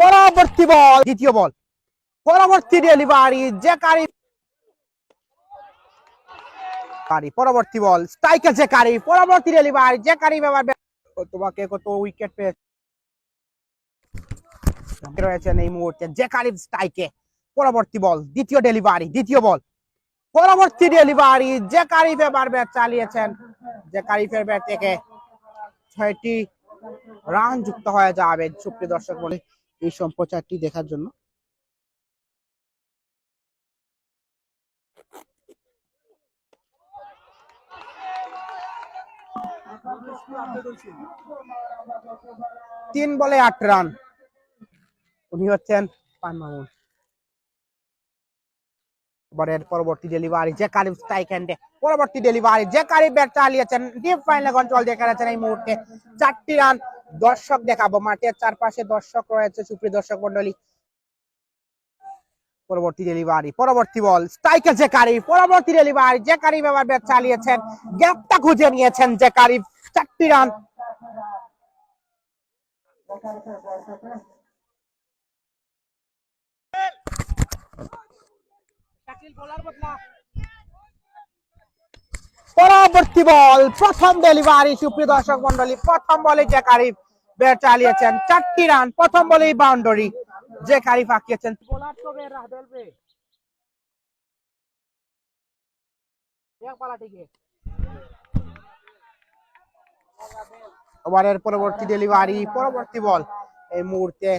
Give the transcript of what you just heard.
পরবর্তী বল, দ্বিতীয় বল। পরবর্তী ডেলিভারি যে কারি কারি, পরবর্তী বল স্ট্রাইকার যে কারি, পরবর্তী ডেলিভারি যে কারি ব্যবহার তোমাকে কত উইকেট পেয়েছে রয়েছেন এই মুহূর্তে যে কারি স্ট্রাইকে পরবর্তী বল, দ্বিতীয় ডেলিভারি দ্বিতীয় বল। পরবর্তী ডেলিভারি যে কারিফে বার ব্যাট চালিয়েছেন। যে কারিফের ব্যাট থেকে ছয়টি রান যুক্ত হয়ে যাবে। সুপ্রিয় দর্শক বলে এই সম্প্রচারটি দেখার জন্য। তিন বলে আট রান। উনি হচ্ছেন পান মামুন। পরবর্তী ডেলিভারি যে কারিফ স্ট্রাইক হ্যান্ডে। পরবর্তী ডেলিভারি যে কারিফ ব্যাট চালিয়েছেন। ডিপ ফাইনাল কন্ট্রোল দেখে এই মুহূর্তে। চারটি রান দর্শক দেখাবো। মাঠের চারপাশে দর্শক রয়েছে সুপ্রিয় দর্শক মন্ডলী পরবর্তী ডেলিভারি পরবর্তী বল স্ট্রাইকার যে কারিফ পরবর্তী ডেলিভারি যে কারিফ এবার ব্যাট চালিয়েছেন গ্যাপটা খুঁজে নিয়েছেন যে কারিফ চারটি রান পরবর্তী বল প্রথম ডেলিভারি সুপ্রিয় দর্শক মন্ডলী প্রথম বলে যে কারিফ। ব্যাট চালিয়েছেন। চারটি রান, প্রথম বলেই বাউন্ডারি যে কারিফ ফাঁকিয়েছেন ওভারের পরবর্তী ডেলিভারি পরবর্তী বল এই মুহূর্তে